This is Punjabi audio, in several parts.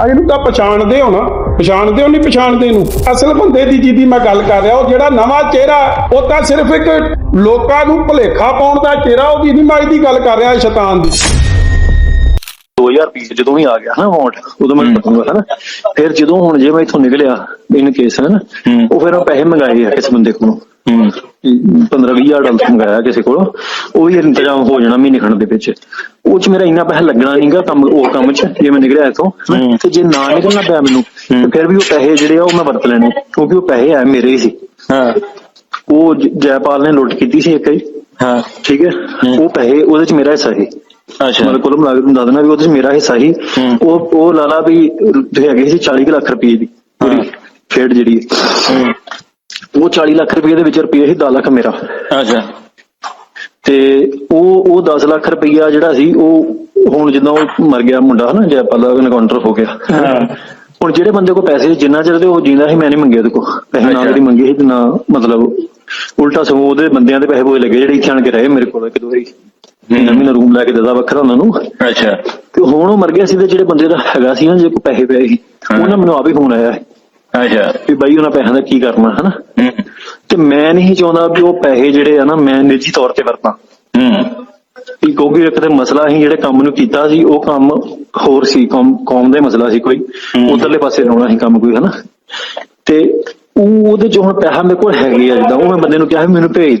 ਆ ਇਹਨੂੰ ਤਾਂ ਪਛਾਣਦੇ ਹੋ ਨਾ। ਪਛਾਣਦੇ ਹੋ ਨਹੀਂ ਪਛਾਣਦੇ ਨੂੰ ਅਸਲ ਬੰਦੇ ਦੀ ਜਿਹਦੀ ਮੈਂ ਗੱਲ ਕਰ ਰਿਹਾ, ਉਹ ਜਿਹੜਾ ਨਵਾਂ ਚਿਹਰਾ, ਉਹ ਤਾਂ ਸਿਰਫ ਇੱਕ ਲੋਕਾਂ ਨੂੰ ਭੁਲੇਖਾ ਪਾਉਣ ਦਾ ਚਿਹਰਾ ਉਹਦੀ ਨਹੀਂ ਮੈਂ ਦੀ ਗੱਲ ਕਰ ਰਿਹਾ ਸ਼ੈਤਾਨ ਦੀ। 2000 ਰੁਪਏ ਜਦੋਂ ਵੀ ਆ ਗਿਆ ਨਾ ਅਮਾਉਂਟ ਉਦੋਂ ਮੈਨੂੰ ਪਤਾਂਗਾ ਹਨਾ। ਫਿਰ ਜਦੋਂ ਹੁਣ ਜੇ ਮੈਂ ਇਥੋਂ ਨਿਕਲਿਆ ਇਨ ਕੇਸ ਹੈ। ਨਾ। ਉਹ ਫਿਰ ਉਹ ਪੈਸੇ ਮੰਗਾਏ ਆ ਇਸ ਬੰਦੇ ਕੋਲੋਂ। ਹੂੰ। 15 20000 ਡਾਲਰ ਮੰਗਾਇਆ ਕਿਸੇ ਕੋਲੋਂ ਉਹ ਵੀ ਇੰਤਜ਼ਾਮ ਹੋ ਜਾਣਾ ਮਹੀਨੇ ਖੰਡ ਦੇ ਵਿੱਚ। ਉਹ ਚ ਮੇਰਾ ਇੰਨਾ ਪੈਸਾ ਲੱਗਣਾ ਨਹੀਂਗਾ ਕੰਮ ਉਹ ਕੰਮ ਚ ਜੇ ਮੈਂ ਨਿਕਲਿਆ ਇਥੋਂ। ਤੇ ਜੇ ਨਾ ਨਿਕਲਣਾ ਪਿਆ ਮੈਨੂੰ ਫਿਰ ਵੀ ਉਹ ਪੈਸੇ ਜਿਹੜੇ ਆ ਉਹ ਮੈਂ ਵਰਤ ਲੈਣੇ ਕਿਉਂਕਿ ਉਹ ਪੈਸੇ ਆ ਮੇਰੇ ਹੀ। ਸੀ ਹਾਂ। ਉਹ ਜੈਪਾਲ ਨੇ ਲੁੱਟ ਕੀਤੀ ਸੀ ਇੱਕ ਹੀ ਹਾਂ। ਠੀਕ ਹੈ। ਉਹ ਪੈਸੇ ਉਹਦੇ ਚ ਮੇਰਾ ਹਿੱਸਾ ਸੀ। ਅੱਛਾ। ਮਤਲਬ ਕੁੱਲ ਮਿਲਾ ਕੇ ਤੁਹਾਨੂੰ ਦੱਸ ਦੇਣਾ ਵੀ ਉਹਦੇ ਚ ਮੇਰਾ ਹਿੱਸਾ ਹੂੰ। ਉਹ ਉਹ ਲਾਲਾ ਵੀ ਹੈਗੇ ਸੀ 40 ਕੁ ਲੱਖ ਰੁਪਏ ਦੀ ਪੂਰੀ। ਖੇਡ ਜਿਹੜੀ ਹੂੰ। ਉਹ 40 ਲੱਖ ਰੁਪਏ ਦੇ ਵਿੱਚ ਰੁਪਏ ਸੀ 10 ਲੱਖ ਮੇਰਾ। ਅੱਛਾ। ਤੇ ਉਹ ਉਹ 10 ਲੱਖ ਰੁਪਈਆ ਜਿਹੜਾ ਸੀ ਉਹ ਹੁਣ ਜਿੱਦਾਂ ਉਹ ਮਰ ਗਿਆ ਮੁੰਡਾ ਹਨਾ ਜੈਪਾਲ ਦਾ ਐਨਕਾਊਂਟਰ ਹੋ ਗਿਆ। ਹਾਂ। ਹੁਣ ਜਿਹੜੇ ਬੰਦੇ ਕੋਲ ਪੈਸੇ ਜਿੰਨਾ ਚਿਰ ਤੇ ਉਹ ਜਿੰਦਾ ਸੀ ਮੈਂ ਨਹੀਂ ਮੰਗੇ ਉਹਦੇ ਕੋਲ। ਪੈਸੇ ਨਾ ਅੱਛਾ। ਕਦੀ ਮੰਗੇ ਸੀ ਤੇ ਨਾ ਮਤਲਬ ਉਲਟਾ ਸਗੋਂ ਉਹਦੇ ਬੰਦਿਆਂ ਦੇ ਪੈਸੇ ਬੋਏ ਲੱਗੇ ਜਿਹੜੇ ਇੱਥੇ ਆਣ ਕੇ ਰਹੇ ਮੇਰੇ ਕੋਲ ਇੱਕ ਦੋ ਵਾਰੀ। ਮਹੀਨਾ ਰੂਮ ਲੈ ਕੇ ਦਿੱਤਾ ਵੱਖਰਾ ਉਹਨਾਂ ਨੂੰ। ਅੱਛਾ। ਤੇ ਹੁਣ ਉਹ ਮਰ ਗਿਆ ਸੀ ਤੇ ਜਿਹੜੇ ਬੰਦੇ ਦਾ ਹੈਗਾ ਸੀ ਨਾ ਜੇ ਕੋਈ ਪੈਸੇ ਪਏ ਸੀ। ਉਹਨਾਂ ਮੈਨੂੰ ਆਪ ਫੋਨ ਆਇਆ ਅੱਛਾ। ਵੀ ਬਾਈ ਉਹਨਾਂ ਪੈਸਿਆਂ ਦਾ ਕੀ ਕਰਨਾ ਹਨਾ? ਤੇ ਮੈਂ ਨਹੀਂ ਚਾਹੁੰਦਾ ਵੀ ਉਹ ਪੈਸੇ ਜਿਹੜੇ ਆ ਨਾ ਮੈਂ ਨਿੱਜੀ ਤੌਰ ਤੇ ਵਰਤਾਂ। ਹੂੰ। ਵੀ ਕਿਉਂਕਿ ਇੱਕ ਤੇ ਮਸਲਾ ਸੀ ਜਿਹੜੇ ਕੰਮ ਨੂੰ ਕੀਤਾ ਸੀ ਉਹ ਕੰਮ ਹੋਰ ਸੀ ਕੌਮ ਕੌਮ ਦਾ ਮਸਲਾ ਸੀ ਕੋਈ। ਉਧਰਲੇ ਪਾਸੇ ਲਾਉਣਾ ਸੀ ਕੰਮ ਕੋਈ ਹਨਾ? ਤੇ ਉਹ ਉਹਦੇ ਚ ਹੁਣ ਪੈਸਾ ਮੇਰੇ ਕੋਲ ਹੈਗੇ ਆ ਜਿੱਦਾਂ ਉਹ ਮੈਂ ਬੰਦੇ ਨੂੰ ਕਿਹਾ ਵੀ ਮੈਨੂੰ ਭੇਜ।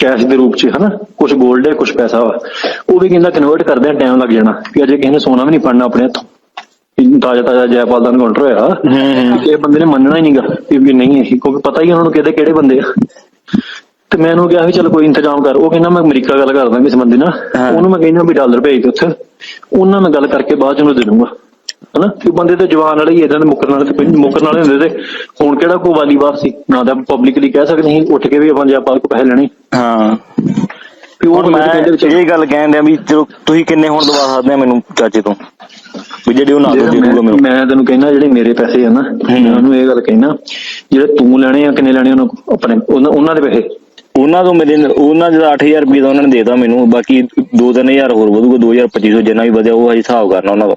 ਕੈਸ਼ ਦੇ ਰੂਪ 'ਚ ਹਨਾ? ਕੁਝ 골ਡ ਹੈ ਕੁਝ ਪੈਸਾ ਵਾ। ਉਹ ਵੀ ਕਹਿੰਦਾ ਕਨਵਰਟ ਕਰਦੇ ਆ ਟਾਈਮ ਲੱਗ ਜਾਣਾ। ਕਿ ਅਜੇ ਕਿਸੇ ਨੇ ਸੋਨਾ ਵੀ ਨਹੀਂ ਫੜਨਾ ਆਪਣੇ ਹੱਥੋਂ। ਤਾਜਾ ਤਾਜਾ ਜੈਪਾਲ ਦਾ ਐਨਕਾਊਂਟਰ ਹੋਇਆ। ਹੂੰ। ਇਹ ਬੰਦੇ ਨੇ ਮੰਨਣਾ ਹੀ ਨਹੀਂਗਾ। ਵੀ ਨਹੀਂ ਇਹ ਕਿਉਂਕਿ ਪਤਾ ਹੀ ਉਹਨਾਂ ਨੂੰ ਕਿਹਦੇ ਕਿਹੜੇ ਬੰਦੇ ਆ। ਤੇ ਮੈਂ ਉਹਨੂੰ ਕਿਹਾ ਵੀ ਚਲ ਕੋਈ ਇੰਤਜ਼ਾਮ ਕਰ। ਉਹ ਕਹਿੰਦਾ ਮੈਂ ਅਮਰੀਕਾ ਗੱਲ ਕਰਦਾ ਕਿਸੇ ਬੰਦੇ ਨਾਲ। ਉਹਨੂੰ ਮੈਂ ਕਹਿੰਦਾ ਵੀ ਡਾਲਰ ਭੇਜ ਦੇ ਉੱਥੇ। ਉਹਨਾਂ ਨਾਲ ਗੱਲ ਕਰਕੇ ਬਾਅਦ ਚ ਉਹਨੂੰ ਦੇ ਦੂੰਗਾ ਹਨਾ? ਕਿ ਬੰਦੇ ਤੇ ਜਵਾਨ ਵਾਲੇ ਹੀ ਇਦਾਂ ਦੇ ਮੁੱਕਰਨ ਵਾਲੇ ਤੇ ਕੋਈ ਮੁੱਕਰਨ ਵਾਲੇ ਹੁੰਦੇ ਤੇ ਹੁਣ ਕਿਹੜਾ ਕੋ ਵਾਲੀ ਵਾਰ ਸੀ? ਨਾ ਤਾਂ ਪਬਲਿਕਲੀ ਕਹਿ ਸਕਦੇ ਸੀ ਉੱਠ ਕੇ ਵੀ ਆਪਾਂ ਜੈਪਾਲ ਕੋ ਪੈਸੇ ਲੈਣੇ। ਹਾਂ। ਬੰਦੇ ਮੈਂ ਦੇ ਕਹਿੰਦੇ ਇਹ ਗੱਲ ਕਹਿਣ ਦਿਆਂ ਵੀ ਚਲੋ ਤੁਸੀਂ ਕਿੰਨੇ ਹੁਣ ਦਵਾ ਸਕਦੇ ਆ ਮੈਨੂੰ ਚਾਚੇ ਤੋਂ? ਵੀ ਜਿਹੜੀ ਉਹ ਨਾ ਦੇ ਮੈਂ ਮੈਨੂੰ। ਮੈਂ ਤੈਨੂੰ ਕਹਿਣਾ ਜਿਹੜੇ ਮੇਰੇ ਪੈਸੇ ਆ ਨਾ ਮੈਂ ਉਹਨੂੰ ਇਹ ਗੱਲ ਕਹਿਣਾ ਜਿਹੜੇ ਤੂੰ ਲੈਣੇ ਆ ਕਿੰਨੇ ਲੈਣੇ ਉਹਨਾਂ? ਆਪਣੇ ਉਹਨਾਂ ਦੇ ਪੈਸੇ। ਉਹਨਾਂ ਤੋਂ ਮੇਰੇ ਉਹਨਾਂ ਜਿਹੜਾ 8000 ਰੁਪਏ ਦਾ ਉਹਨਾਂ ਨੇ ਦੇਤਾ ਮੈਨੂੰ ਬਾਕੀ 2-3000 ਹੋਰ ਵਧੂਗਾ 2250 ਜਿੰਨਾ ਵੀ ਵਧਿਆ ਉਹ ਹਿਸਾਬ ਕਰਨਾ ਉਹਨਾਂ ਦਾ।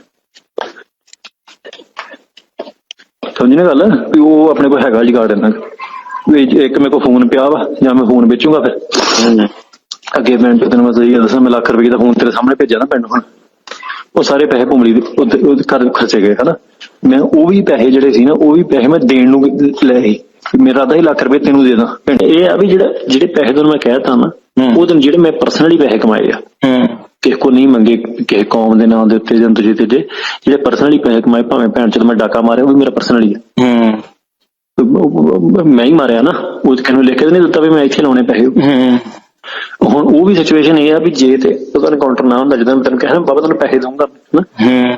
ਸਮਝੀ ਨਾ ਗੱਲ? ਵੀ ਉਹ ਆਪਣੇ ਕੋਲ ਹੈਗਾ ਜਗਾੜ ਇਹਨਾਂ ਵੀ ਇੱਕ ਮੇਰੇ ਕੋਲ ਫੋਨ ਪਿਆ ਵਾ ਜਾਂ ਮੈਂ ਫੋਨ ਵੇਚੂਗਾ ਫਿਰ। ਅੱਗੇ ਚ ਤੈਨੂੰ ਮੈਂ ਸਹੀ ਦੱਸਾਂ ਮੈਂ ਲੱਖ ਰੁਪਏ ਦਾ ਫੋਨ ਤੇਰੇ ਸਾਹਮਣੇ ਭੇਜਿਆ ਨਾ ਪਿੰਡ ਹੁਣ। ਉਹ ਸਾਰੇ ਪੈਸੇ ਭੁੰਮਲੀ ਦੇ ਉਹਦੇ ਘਰ ਖਰਚੇ ਗਏ ਹਨਾ? ਮੈਂ ਉਹ ਵੀ ਪੈਸੇ ਜਿਹੜੇ ਸੀ ਨਾ ਉਹ ਵੀ ਪੈਸੇ ਮੈਂ ਦੇਣ ਨੂੰ ਲਏ ਸੀ। ਮੇਰਾ ਤਾਂ ਹੀ ਲੱਖ ਰੁਪਏ ਤੈਨੂੰ ਦੇ ਦਾਂ। ਇਹ ਆ ਵੀ ਜਿਹੜਾ ਜਿਹੜੇ ਪੈਸੇ ਤੈਨੂੰ ਮੈਂ ਕਹਿਤਾ ਨਾ। ਉਹ ਤੈਨੂੰ ਜਿਹੜੇ ਮੈਂ ਪਰਸਨਲੀ ਪੈਸੇ ਕਮਾਏ ਆ। ਕਿਸੇ ਕੋ ਨਹੀਂ ਮੰਗੇ ਕਿਸੇ ਕੌਮ ਦੇ ਨਾਂ ਦੇ ਉੱਤੇ ਜਾਂ ਦੂਜੇ ਤੇ ਜਿਹੜੇ ਪਰਸਨਲੀ ਪੈਸੇ ਕਮਾਏ ਭਾਵੇਂ ਭੈਣ ਚ ਮੈਂ ਡਾਕਾ ਮਾਰਿਆ ਉਹ ਵੀ ਮੇਰਾ ਪਰਸਨਲੀ ਹੂੰ। ਮੈਂ ਹੀ ਮਾਰਿਆ ਨਾ ਉਹ ਕਿਸੇ ਨੂੰ ਲਿਖ ਕੇ ਨਹੀਂ ਦਿੱਤਾ ਵੀ ਮੈਂ ਇੱਥੇ ਲਾਉਣੇ ਪੈਸੇ। ਹੂੰ। ਹੁਣ ਉਹ ਵੀ ਸਿਚੁਏਸ਼ਨ ਇਹ ਆ ਵੀ ਜੇ ਤੇ ਉਹਦਾ ਐਨਕਾਊਂਟਰ ਨਾ ਹੁੰਦਾ ਜਦੋਂ ਤੈਨੂੰ ਕਹਿਣਾ ਬਾਬਾ ਤੈਨੂੰ ਪੈਸੇ ਦਊਂਗਾ ਨਾ। ਹੂੰ।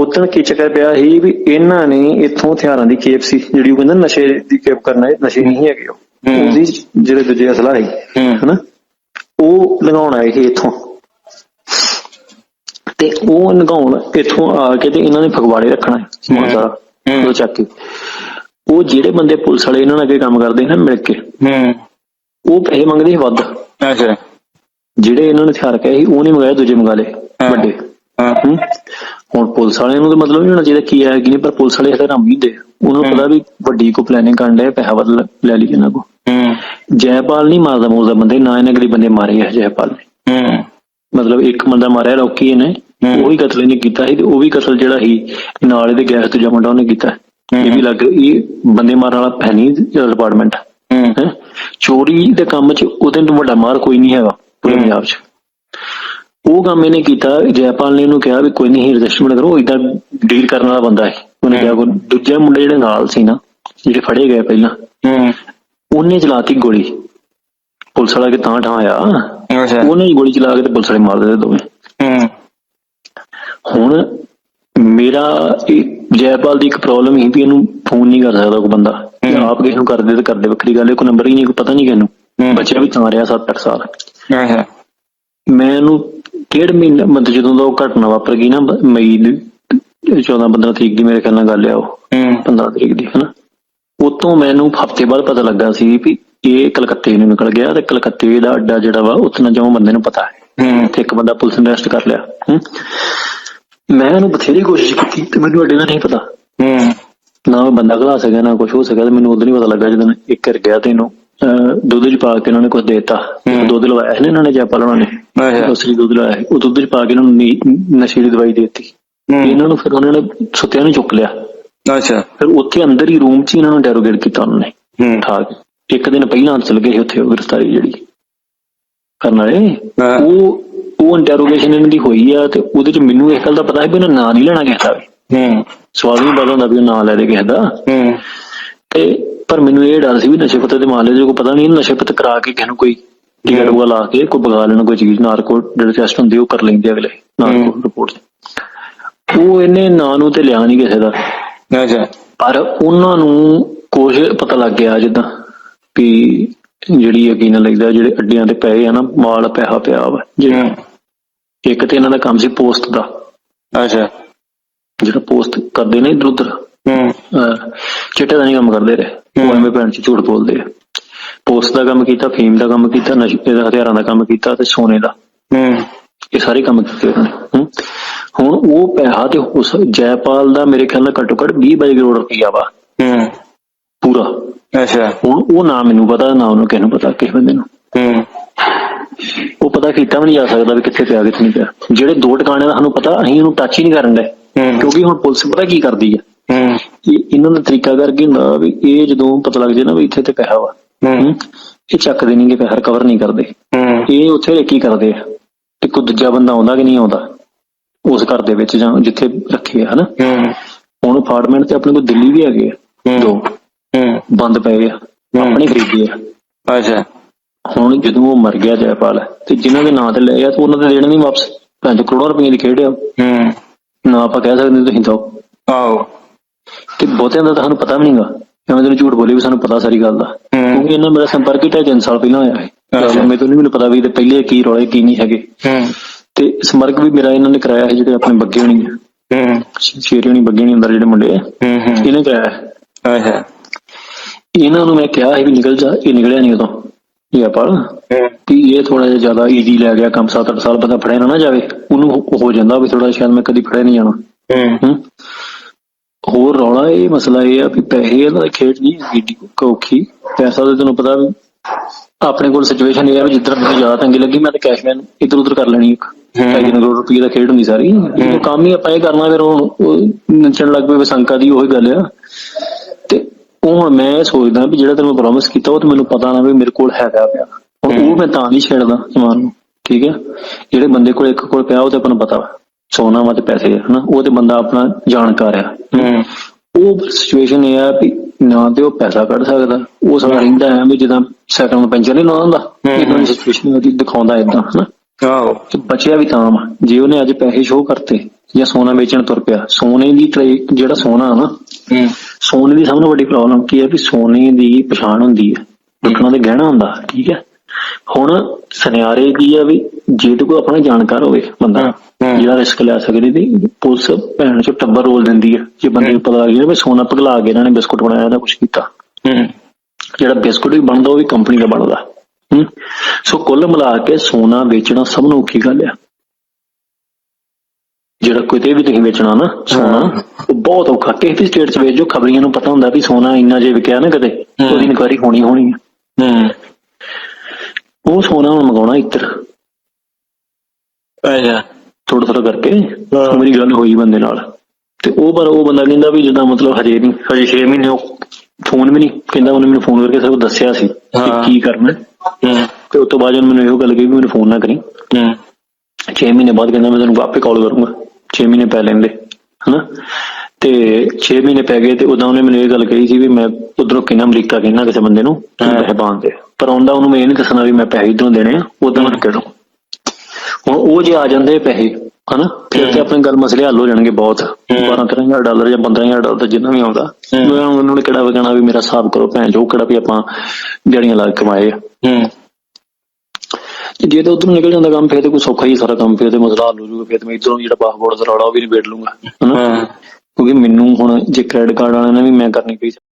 ਉਦੋਂ ਕੀ ਚੱਕਰ ਪਿਆ ਸੀ ਵੀ ਇਹਨਾਂ ਨੇ ਇੱਥੋਂ ਹਥਿਆਰਾਂ ਦੀ ਕੇਪ ਸੀ ਜਿਹੜੀ ਉਹ ਕਹਿੰਦਾ ਨਸ਼ੇ ਦੀ ਕੇਪ ਕਰਨਾ ਇਹ ਨਸ਼ੇ ਨਹੀਂ ਹੈਗੇ ਉਹ। ਹੂੰ। ਉਹਦੀ ਜਿਹੜੇ ਦੂਜੇ ਅਸਲਾ ਹੂੰ। ਹਨਾ? ਉਹ ਲਗਾਉਣ ਆਏ ਸੀ ਇੱਥੋਂ। ਤੇ ਉਹ ਲਗਾਉਣ ਇੱਥੋਂ ਆ ਕੇ ਤੇ ਇਹਨਾਂ ਨੇ ਫਗਵਾੜੇ ਰੱਖਣਾ ਹੈ ਸਮਾਨ ਸਾਰਾ। ਉਹ ਚੱਕ ਕੇ। ਉਹ ਜਿਹੜੇ ਬੰਦੇ ਪੁਲਿਸ ਵਾਲੇ ਇਹਨਾਂ ਨਾਲ ਅੱਗੇ ਕੰਮ ਕਰਦੇ ਨੇ ਮਿਲ ਕੇ ਹੂੰ। ਉਹ ਪੈਸੇ ਮੰਗਦੇ ਸੀ ਵੱਧ। ਅੱਛਾ। ਜਿਹੜੇ ਇਹਨਾਂ ਨੇ ਹਥਿਆਰ ਕਹੇ ਸੀ ਉਹ ਨਹੀਂ ਮੰਗਾਏ ਦੂਜੇ ਮੰਗਾ ਲਏ। ਵੱਡੇ। ਹੁਣ ਪੁਲਿਸ ਵਾਲਿਆਂ ਨੂੰ ਤਾਂ ਮਤਲਬ ਨਹੀਂ ਹੋਣਾ ਚਾਹੀਦਾ ਕੀ ਹੈ ਕਿ ਨਹੀਂ ਪਰ ਪੁਲਿਸ ਵਾਲੇ ਹਲੇ ਰਾਮੀ ਦੇ ਉਹਨਾਂ ਨੂੰ ਪਤਾ ਵੀ ਵੱਡੀ ਕੋ ਪਲੈਨਿੰਗ ਕਰਨ ਦੇ ਪੈਸਾ ਵੱਧ ਲ- ਲਈ ਇਹਨਾਂ ਕੋ ਹੂੰ। ਜੈਪਾਲ ਨਹੀਂ ਮਾਰਦਾ ਮੂਰਦਾ ਬੰਦੇ ਨਾ ਇਹਨਾਂ ਗਲੀ ਬੰਦੇ ਮਾਰੇ ਆ ਜੈਪਾਲ ਨੇ। ਹੂੰ। ਮਤਲਬ ਇੱਕ ਬੰਦਾ ਮਾਰਿਆ ਰੌਕੀ ਇਹਨੇ ਹੂੰ। ਉਹ ਵੀ ਕਤਲ ਇਹਨੇ ਕੀਤਾ ਸੀ ਤੇ ਉਹ ਵੀ ਕਤਲ ਜਿਹੜਾ ਸੀ ਨਾਲ ਇਹਦੇ ਗੈਸ ਤੇ ਮੁੰਡਾ ਉਹਨੇ ਕੀਤਾ। ਇਹ ਵੀ ਲੱਗ ਇਹ ਬੰਦੇ ਮਾਰਨ ਵਾਲਾ ਨਹੀਂ ਡਿਪਾਰਟਮੈਂਟ ਚੋਰੀ ਦੇ ਕੰਮ 'ਚ ਉਹਦੇ ਤੋਂ ਵੱਡਾ ਮਾਰ ਕੋਈ ਨਹੀਂ ਹੈਗਾ ਪੂਰੇ ਪੰਜਾਬ 'ਚ। ਉਹ ਕੰਮ ਇਹਨੇ ਕੀਤਾ ਜੈਪਾਲ ਨੇ ਉਹਨੂੰ ਕਿਹਾ ਵੀ ਕੋਈ ਨਹੀਂ ਰਜਿਸਟਰਮੈਂਟ ਕਰੋ ਇਦਾਂ ਡੀਲ ਕਰਨ ਵਾਲਾ ਬੰਦਾ ਹੈ ਉਹਨੇ ਕਿਹਾ ਦੂਜੇ ਮੁੰਡੇ ਜਿਹੜੇ ਨਾਲ ਸੀ ਨਾ ਜਿਹੜੇ ਫੜੇ ਗਏ ਪਹਿਲਾਂ ਉਹਨੇ ਚਲਾਤੀ ਗੋਲੀ। ਪੁਲਿਸ ਵਾਲਾ ਕਿ ਤਾਂ ਠਾਂ ਆਇਆ। ਅੱਛਾ। ਉਹਨੇ ਹੀ ਗੋਲੀ ਚਲਾ ਕੇ ਤੇ ਪੁਲਿਸ ਵਾਲੇ ਮਾਰ ਦਿੱਤੇ ਦੋਵੇਂ। ਹੂੰ। ਹੁਣ ਮੇਰਾ ਇਹ ਜੈਪਾਲ ਦੀ ਇੱਕ ਪ੍ਰੋਬਲਮ ਹੀ ਵੀ ਇਹਨੂੰ ਫੋਨ ਨਹੀਂ ਕਰ ਸਕਦਾ ਕੋਈ ਬੰਦਾ। ਆਪ ਕਿਸੇ ਨੂੰ ਕਰਦੇ ਤੇ ਕਰਦੇ ਵੱਖਰੀ ਗੱਲ ਹੈ ਕੋਈ ਨੰਬਰ ਹੀ ਨਹੀਂ ਕੋਈ ਪਤਾ ਨਹੀਂ ਕਿਹਨੂੰ। ਬੱਚਾ ਵੀ ਤਾਂ ਰਿਹਾ 7-8 ਸਾਲ। ਮੈਂ ਇਹਨੂੰ ਡੇਢ ਮਹੀਨਾ ਮਤਲਬ ਜਦੋਂ ਦਾ ਉਹ ਘਟਨਾ ਵਾਪਰ ਗਈ ਨਾ ਮਈ ਦੀ 14-15 ਤਰੀਕ ਦੀ ਮੇਰੇ ਖਿਆਲ ਨਾਲ ਗੱਲ ਆ ਉਹ। ਹੂੰ। 15 ਤਰੀਕ ਦੀ ਹਨਾ। ਉਤੋਂ ਮੈਨੂੰ ਹਫ਼ਤੇ ਬਾਅਦ ਪਤਾ ਲੱਗਾ ਸੀ ਵੀ ਇਹ ਕਲਕੱਤੇ ਨੂੰ ਨਿਕਲ ਗਿਆ ਤੇ ਕਲਕੱਤੇ ਦਾ ਅੱਡਾ ਜਿਹੜਾ ਵਾ ਉਤਨਾ ਜਿਉਂ ਬੰਦੇ ਨੂੰ ਪਤਾ ਹੈ। ਤੇ ਇੱਕ ਬੰਦਾ ਪੁਲਿਸ ਨੇ ਅਰੈਸਟ ਕਰ ਲਿਆ। ਮੈਂ ਉਹਨੂੰ ਬਥੇਰੀ ਕੋਸ਼ਿਸ਼ ਕੀਤੀ ਤੇ ਮੈਨੂੰ ਅੱਡੇ ਦਾ ਨਹੀਂ ਪਤਾ। ਨਾ ਬੰਦਾ ਘਲਾ ਸਕਿਆ ਨਾ ਕੁਝ ਹੋ ਸਕਿਆ ਤੇ ਮੈਨੂੰ ਉਦੋਂ ਨਹੀਂ ਪਤਾ ਲੱਗਾ ਜਦੋਂ ਇੱਕ ਕਰ ਗਿਆ ਤੇ ਇਹਨੂੰ ਦੁੱਧ ਚ ਪਾ ਕੇ ਉਹਨਾਂ ਨੇ ਕੁਝ ਦੇਤਾ। ਦੁੱਧ ਲਵਾਇਆ ਸੀ ਨਾ ਇਹਨਾਂ ਨੇ ਜੈਪਾਲ ਉਹਨਾਂ ਨੇ। ਉਸਰੀ ਦੁੱਧ ਲਵਾਇਆ। ਉਹ ਦੁੱਧ ਚ ਪਾ ਕੇ ਇਹਨਾਂ ਨੂੰ ਨਸ਼ੇ ਦੀ ਦਵਾਈ ਦੇਤੀ। ਹੂੰ। ਇਹਨਾਂ ਨੂੰ ਫਿਰ ਉਹਨਾਂ ਨੇ ਸੁੱਤਿਆਂ ਨੂੰ ਚੁੱਕ ਲਿਆ। ਅੱਛਾ। ਫਿਰ ਉੱਥੇ ਅੰਦਰ ਹੀ ਰੂਮ 'ਚ ਇਹਨਾਂ ਨੂੰ ਇੰਟਰੋਗੇਟ ਕੀਤਾ ਉਹਨਾਂ ਨੇ। ਹੂੰ। ਉਠਾ ਕੇ। ਇੱਕ ਦਿਨ ਪਹਿਲਾਂ ਚਲ ਗਏ ਉੱਥੇ ਉਹ ਗ੍ਰਿਫਤਾਰੀ ਜਿਹੜੀ ਕਰਨ ਵਾਲੇ। ਹਾਂ। ਉਹ ਉਹ ਇੰਟਰੋਗੇਸ਼ਨ ਇਹਨਾਂ ਦੀ ਹੋਈ ਆ ਤੇ ਉਹਦੇ 'ਚ ਮੈਨੂੰ ਇਸ ਗੱਲ ਦਾ ਪਤਾ ਹੈ ਵੀ ਉਹਨਾਂ ਨਾਂ ਨਹੀਂ ਲੈਣਾ ਕਿਸੇ ਦਾ ਵੀ। ਹੂੰ। ਸਵਾਲ ਨਹੀਂ ਪਤਾ ਹੁੰਦਾ ਵੀ ਉਹ ਨਾਂ ਲੈ ਦੇ ਕਿਸੇ ਦਾ। ਹੂੰ। ਤੇ ਪਰ ਮੈਨੂੰ ਇਹ ਡਰ ਸੀ ਵੀ ਨਸ਼ੇ ਪੱਤੇ ਦੇ ਮਾਮਲੇ 'ਚ ਕੋਈ ਪਤਾ ਨਹੀਂ ਨਸ਼ੇ ਪੱਤੇ ਕਰਾ ਕੇ ਕਿਸੇ ਨੂੰ ਕੋਈ ਟੀਕਾ ਟੂਕਾ ਲਾ ਕੇ ਕੋਈ ਬਗਾ ਲੈਣਾ ਕੋਈ ਚੀਜ਼ ਨਾਰਕੋ ਜਿਹੜੇ ਟੈਸਟ ਹੁੰਦੇ ਉਹ ਕਰ ਲੈਂਦੇ ਅਗਲੇ ਨਾਰਕੋ ਹੂੰ। ਰਿਪੋਰਟ ਉਹ ਇਹਨੇ ਨਾਂ ਨੂੰ ਤੇ ਲਿਆ ਨਹੀਂ ਕਿਸੇ ਦਾ। ਅੱਛਾ। ਪਰ ਉਹਨਾਂ ਨੂੰ ਕੁਝ ਪਤਾ ਲੱਗ ਗਿਆ ਜਿੱਦਾਂ। ਵੀ ਜਿਹੜੀ ਯਕੀਨ ਲੱਗਦਾ ਜਿਹੜੇ ਅੱਡਿਆਂ ਤੇ ਪਏ ਆ ਨਾ ਮਾਲ ਪੈਸਾ ਪਿਆ ਵਾ। ਹੂੰ। ਇੱਕ ਤੇ ਇਹਨਾਂ ਦਾ ਕੰਮ ਸੀ ਪੋਸਟ ਦਾ। ਅੱਛਾ। ਜਿਹੜਾ ਪੋਸਟ ਕਰਦੇ ਨੇ ਇਧਰ ਉਧਰ। ਹੂੰ। ਚਿੱਟੇ ਦਾ ਨਹੀਂ ਕੰਮ ਕਰਦੇ ਰਹੇ। ਉਹ ਐਵੇਂ ਭੈਣ ਚ ਝੂਠ ਬੋਲਦੇ ਆ। ਪੋਸਟ ਦਾ ਕੰਮ ਕੀਤਾ ਫੀਮ ਦਾ ਕੰਮ ਕੀਤਾ ਨਸ਼ੇ ਦੇ ਹਥਿਆਰਾਂ ਦਾ ਕੰਮ ਕੀਤਾ ਤੇ ਸੋਨੇ ਦਾ। ਹੂੰ। ਇਹ ਸਾਰੇ ਕੰਮ ਕੀਤੇ ਉਹਨਾਂ ਨੇ। ਹੁਣ ਉਹ ਪੈਸਾ ਤੇ ਉਸ ਜੈਪਾਲ ਦਾ ਮੇਰੇ ਖਿਆਲ ਨਾਲ ਘੱਟੋ ਘੱਟ 20 22 ਕਰੋੜ ਰੁਪਈਆ ਵਾ। ਹੂੰ। ਪੂਰਾ। ਅੱਛਾ। ਹੁਣ ਉਹ ਨਾ ਮੈਨੂੰ ਪਤਾ ਨਾ ਉਹਨੂੰ ਕਿਸੇ ਨੂੰ ਪਤਾ ਕਿਸੇ ਬੰਦੇ ਨੂੰ। ਹੂੰ। ਉਹ ਪਤਾ ਕੀਤਾ ਵੀ ਨਹੀਂ ਜਾ ਸਕਦਾ ਵੀ ਕਿੱਥੇ ਪਿਆ ਕਿੱਥੇ ਨਹੀਂ ਪਿਆ। ਜਿਹੜੇ ਦੋ ਟਿਕਾਣੇ ਦਾ ਸਾਨੂੰ ਪਤਾ ਅਸੀਂ ਉਹਨੂੰ ਟੱਚ ਹੀ ਨਹੀਂ ਕਰਨ ਦੇ ਕਿਉਂਕਿ ਹੁਣ ਪੁਲਿਸ ਪਤਾ ਕੀ ਕਰਦੀ ਆ? ਹੂੰ। ਕਿ ਇਹਨਾਂ ਦਾ ਤਰੀਕਾ ਕਰਕੇ ਹੁੰਦਾ ਵੀ ਇਹ ਜਦੋਂ ਪਤਾ ਲੱਗ ਜੇ ਨਾ ਵੀ ਇੱਥੇ ਤੇ ਪੈਸਾ ਵਾ। ਹੂੰ। ਇਹ ਚੱਕਦੇ ਨਹੀਂਗੇ ਪੈਸਾ ਰਿਕਵਰ ਨਹੀਂ ਕਰਦੇ। ਹੂੰ। ਇਹ ਉੱਥੇ ਕੀ ਕਰਦੇ ਆ। ਤੇ ਕੋਈ ਦੂਜਾ ਬੰਦਾ ਆਉਂਦਾ ਕਿ ਨਹੀਂ ਆਉਂਦਾ? ਉਸ ਘਰ ਦੇ ਵਿੱਚ ਜਾਂ ਜਿੱਥੇ ਰੱਖੇ ਆ ਹਨਾ? ਹੂੰ। ਹੁਣ ਅਪਾਰਟਮੈਂਟ ਤੇ ਆਪਣੇ ਕੋਲ ਦਿੱਲੀ ਵੀ ਹੈਗੇ ਆ। ਦੋ। ਹੂੰ। ਬੰਦ ਪਏ ਆ ਆਪਣੇ ਖਰੀਦੇ ਆ। ਅੱਛਾ। ਹੁਣ ਜਦੋਂ ਉਹ ਮਰ ਗਿਆ ਜੈਪਾਲ ਤੇ ਜਿਨ੍ਹਾਂ ਦੇ ਨਾਂ ਤੇ ਲਏ ਆ ਤੇ ਉਹਨਾਂ ਦੇ ਦੇਣੇ ਨਹੀਂ ਵਾਪਸ। ਪੰਜ ਕਰੋੜ ਰੁਪਏ ਦੀ ਖੇਡ ਆ। ਹੂੰ। ਨਾ ਆਪਾਂ ਕਹਿ ਸਕਦੇ ਤੁਸੀਂ ਦੋ ਆਓ ਤੇ ਬਹੁਤਿਆਂ ਦਾ ਤਾਂ ਸਾਨੂੰ ਪਤਾ ਵੀ ਨਹੀਂਗਾ। ਐਵੇਂ ਤੈਨੂੰ ਝੂਠ ਬੋਲੀ ਵੀ ਸਾਨੂੰ ਪਤਾ ਸਾਰੀ ਗੱਲ ਦਾ। ਕਿਉਂਕਿ ਇਹਨਾਂ ਮੇਰਾ ਸੰਪਰਕ ਹੀ ਢਾਈ ਤਿੰਨ ਸਾਲ ਪਹਿਲਾਂ ਹੋਇਆ ਹੈ। ਮੈਨੂੰ ਤੋਂ ਨਹੀਂ ਮੈਨੂੰ ਪਤਾ ਵੀ ਇਹਦੇ ਪਹਿਲੇ ਕੀ ਰੋਲੇ ਕੀ ਨਹੀਂ ਹੈਗੇ। ਹੂੰ। ਤੇ ਸੰਪਰਕ ਵੀ ਮੇਰਾ ਇਹਨਾਂ ਨੇ ਕਰਾਇਆ ਹੈ ਜਿਹੜੇ ਆਪਣੇ ਬੱਗੇ ਹੋਣੀ ਆ। ਹੂੰ। ਸ਼ੇਰੀ ਹੋਣੀ ਬੱਗੇ ਨਹੀਂ ਅੰਦਰ ਜਿਹੜੇ ਮੁੰਡੇ ਆ। ਹੂੰ ਹੂੰ। ਇਹਨੇ ਕਰਾਇਆ। ਹੈ। ਅੱਛਾ ਇਹਨਾਂ ਨੂੰ ਮੈਂ ਕਿਹਾ ਸੀ ਵੀ ਨਿਕਲ ਜਾ ਇਹ ਨਿਕਲਿਆ ਨਹੀਂ ਉਦੋਂ। ਇਹ ਹੂੰ। ਵੀ ਇਹ ਥੋੜਾ ਜਿਹਾ ਜ਼ਿਆਦਾ ਈਜ਼ੀ ਲੈ ਗਿਆ ਕੰਮ 7-8 ਸਾਲ ਬੰਦਾ ਫੜਿਆ ਨਾ ਜਾਵੇ ਉਹਨੂੰ ਹੋ- ਜਾਂਦਾ ਵੀ ਥੋੜਾ ਸ਼ਾਇਦ ਮੈਂ ਕਦੀ ਫੜਿਆ ਨਹੀਂ ਜਾਣਾ। ਹੋਰ ਰੌਲਾ ਇਹ ਮਸਲਾ ਇਹ ਆ ਵੀ ਪੈਸੇ ਇਹਨਾਂ ਦੀ ਖੇਡ ਨਹੀਂ ਏਡੀ ਔਖੀ। ਪੈਸਾ ਤਾਂ ਤੈਨੂੰ ਪਤਾ ਵੀ ਆਪਣੇ ਕੋਲ ਸਿਚੁਏਸ਼ਨ ਇਹ ਆ ਵੀ ਜਿੱਧਰ ਮੈਨੂੰ ਜ਼ਿਆਦਾ ਤੰਗੀ ਲੱਗੀ ਮੈਂ ਤਾਂ ਕੈਸ਼ਮੈਨ ਇੱਧਰ ਉੱਧਰ ਕਰ ਲੈਣੀ ਇੱਕ। ਹੂੰ। ਢਾਈ ਤਿੰਨ ਕਰੋੜ ਰੁਪਏ ਦਾ ਖੇਡ ਹੁੰਦੀ ਸਾਰੀ। ਕੰਮ ਹੀ ਆਪਾਂ ਇਹ ਕਰਨਾ ਫਿਰ ਹੁਣ ਉਹ ਨੱਚਣ ਲੱਗ ਪਏ ਵਸੰਕਾ ਦੀ ਉਹੀ ਗੱਲ ਆ। ਤੇ ਉਹ ਹੁਣ ਮੈਂ ਸੋਚਦਾ ਵੀ ਜਿਹੜਾ ਤੈਨੂੰ ਪ੍ਰੋਮਿਸ ਕੀਤਾ ਉਹ ਤੇ ਮੈਨੂੰ ਪਤਾ ਨਾ ਵੀ ਮੇਰੇ ਕੋਲ ਹੈਗਾ ਪਿਆ। ਉਹ ਮੈਂ ਤਾਂ ਨਹੀਂ ਛੇੜਦਾ ਸਮਾਨ ਨੂੰ ਠੀਕ ਹੈ? ਜਿਹੜੇ ਬੰਦੇ ਕੋਲ ਇੱਕ ਕੋਲ ਪਿਆ ਉਹ ਤੇ ਆਪਾਂ ਨੂੰ ਪਤਾ ਵਾ। ਸੋਨਾ ਵਾ ਤੇ ਪੈਸੇ ਹਨਾ? ਉਹ ਤੇ ਬੰਦਾ ਆਪਣਾ ਜਾਣਕਾਰ ਆ। ਉਹ ਸਿਚੁਏਸ਼ਨ ਇਹ ਆ ਵੀ ਨਾ ਤੇ ਉਹ ਪੈਸਾ ਕੱਢ ਸਕਦਾ। ਉਹ ਸਾਡਾ ਰਹਿੰਦਾ ਹੈ ਵੀ ਜਿੱਦਾਂ ਨੂੰ ਪੈਂਚਰ ਨਹੀਂ ਲਾਉਂਦਾ। ਇਦਾਂ ਦੀ ਸਿਚੁਏਸ਼ਨ ਉਹਦੀ ਦਿਖਾਉਂਦਾ ਇਦਾਂ ਹਨਾ? ਤੇ ਬਚਿਆ ਵੀ ਤਾਂ ਵਾ। ਜੇ ਉਹਨੇ ਅੱਜ ਪੈਸੇ ਸ਼ੋਅ ਕਰਤੇ ਜਾਂ ਸੋਨਾ ਵੇਚਣ ਤੁਰ ਪਿਆ ਸੋਨੇ ਦੀ ਟਰੇ- ਜਿਹੜਾ ਸੋਨਾ ਆ ਨਾ ਹੂੰ। ਸੋਨੇ ਦੀ ਸਭ ਤੋਂ ਵੱਡੀ ਪ੍ਰੋਬਲਮ ਕੀ ਹੈ ਵੀ ਸੋਨੇ ਦੀ ਪਛਾਣ ਹੁੰਦੀ ਹੈ। ਲੁੱਟਣਾ ਤੇ ਗਹਿਣਾ ਹੁੰਦਾ ਠੀਕ ਹੈ? ਹੁਣ ਸੁਨਿਆਰੇ ਕੀ ਆ ਵੀ ਜੇ ਤੇ ਕੋਈ ਆਪਣਾ ਜਾਣਕਾਰ ਹੋਵੇ ਬੰਦਾ ਹੂੰ। ਜਿਹੜਾ ਰਿਸਕ ਲੈ ਸਕਦੇ ਤੇ ਪੁਲਿਸ ਭੈਣ ਚੋਂ ਟੱਬਰ ਰੋਲ ਦਿੰਦੀ ਹੈ। ਜੇ ਬੰਦੇ ਨੂੰ ਪਤਾ ਲੱਗ ਗਿਆ ਵੀ ਸੋਨਾ ਪਗਲਾ ਕੇ ਇਹਨਾਂ ਨੇ ਬਿਸਕੁਟ ਬਣਾਇਆ ਦਾ ਕੁਝ ਕੀਤਾ। ਹੂੰ। ਜਿਹੜਾ ਬਿਸਕੁਟ ਵੀ ਬਣਦਾ ਉਹ ਵੀ ਕੰਪਨੀ ਦਾ ਬਣਦਾ। ਸੋ ਕੁੱਲ ਮਿਲਾ ਕੇ ਸੋਨਾ ਵੇਚਣਾ ਸਭ ਨੂੰ ਔਖੀ ਗੱਲ ਆ। ਜਿਹੜਾ ਕਿਤੇ ਵੀ ਤੁਸੀਂ ਵੇਚਣਾ ਨਾ ਸੋਨਾ ਉਹ ਬਹੁਤ ਔਖਾ। ਕਿਸੇ ਵੀ ਸਟੇਟ 'ਚ ਵੇਚ ਜੋ ਖਬਰੀਆਂ ਨੂੰ ਪਤਾ ਹੁੰਦਾ ਵੀ ਸੋਨਾ ਇੰਨਾ ਜੇ ਵਿਕਿਆ ਨਾ ਕਦੇ। ਉਹਦੀ ਇਨਕੁਆਰੀ ਹੋਣੀ ਹੋਣੀ ਆ। ਹੂੰ। ਉਹ ਸੋਨਾ ਹੁਣ ਮੰਗਾਉਣਾ ਇੱਧਰ। ਅੱਛਾ ਥੋੜਾ ਥੋੜਾ ਕਰਕੇ ਮੇਰੀ ਗੱਲ ਹੋਈ ਬੰਦੇ ਨਾਲ। ਤੇ ਉਹ ਪਰ ਉਹ ਬੰਦਾ ਕਹਿੰਦਾ ਵੀ ਜਿੱਦਾਂ ਮਤਲਬ ਹਜੇ ਨਹੀਂ ਹਜੇ 6 ਮਹੀਨੇ ਉਹ ਫੋਨ ਵੀ ਨਹੀਂ ਕਹਿੰਦਾ ਉਹਨੇ ਮੈਨੂੰ ਫੋਨ ਕਰਕੇ ਸਭ ਦੱਸਿਆ ਸੀ ਕਿ। ਕੀ ਕਰਨਾ। ਤੇ ਉਸ ਤੋਂ ਬਾਅਦ ਉਹਨੇ ਮੈਨੂੰ ਇਹੋ ਗੱਲ ਕਹੀ ਵੀ ਮੈਨੂੰ ਫੋਨ ਨਾ ਕਰੀ। ਹੂੰ। 6 ਮਹੀਨੇ ਬਾਅਦ ਕਹਿੰਦਾ ਮੈਂ ਤੈਨੂੰ ਆਪੇ ਕਾਲ ਕਰੂੰਗਾ। 6 ਮਹੀਨੇ ਪੈ ਲੈਂਦੇ ਹਨਾ? ਤੇ 6 ਮਹੀਨੇ ਪੈ ਗਏ ਤੇ ਉਦੋਂ ਉਹਨੇ ਮੈਨੂੰ ਇਹ ਗੱਲ ਕਹੀ ਸੀ ਵੀ ਮੈਂ ਉਧਰੋਂ ਕਹਿੰਦਾ ਅਮਰੀਕਾ ਕਹਿੰਦਾ ਕਿਸੇ ਬੰਦੇ ਨੂੰ। ਪੈਸੇ ਪਾਉਣ ਦੇ ਪਰ ਆਉਂਦਾ ਉਹਨੂੰ ਮੈਂ ਇਹ ਨਹੀਂ ਦੱਸਣਾ ਵੀ ਮੈਂ ਪੈਸੇ ਇਧਰੋਂ ਦੇਣੇ ਆ ਉਦੋਂ ਮੈਨੂੰ ਕਹਿ ਦੋ ਹੁਣ ਉਹ ਜੇ ਆ ਜਾਂਦੇ ਪੈਸੇ ਹਨਾ? ਫਿਰ ਤੇ ਆਪਣੇ ਗੱਲ ਮਸਲੇ ਹੱਲ ਹੋ ਜਾਣਗੇ ਬਹੁਤ। 12 13000 ਡਾਲਰ ਜਾਂ 15000 ਡਾਲਰ ਜਿੰਨਾ ਵੀ ਆਉਂਦਾ। ਉਹਨਾਂ ਨੂੰ ਕਿਹੜਾ ਵਗਣਾ ਵੀ ਮੇਰਾ ਹਿਸਾਬ ਕਰੋ ਭੈਣ ਜੋ ਕਿਹੜਾ ਵੀ ਆਪਾਂ ਜੜੀਆਂ ਲਾ ਕਮਾਏ ਹੂੰ। ਜੇ ਤਾਂ ਉਧਰੋਂ ਨਿਕਲ ਜਾਂਦਾ ਕੰਮ ਫਿਰ ਤੇ ਕੋਈ ਸੌਖਾ ਹੀ ਸਾਰਾ ਕੰਮ ਫਿਰ ਤੇ ਮਸਲਾ ਹੱਲ ਹੋ ਜਾਊਗਾ ਫਿਰ ਤੇ ਮੈਂ ਇਧਰੋਂ ਜਿਹੜਾ ਪਾਸਪੋਰਟ ਦਾ ਰੌਲਾ ਉਹ ਵੀ ਨਿਬੇੜ ਲੂੰਗਾ ਹਨਾ? ਕਿਉਂਕਿ ਮੈਨੂੰ ਹੁਣ ਜੇ ਕ੍ਰੈਡਿਟ ਕਾਰਡ ਵਾਲਿਆਂ ਨੇ ਵੀ ਮੈਂ ਕਰਨੀ ਪਈ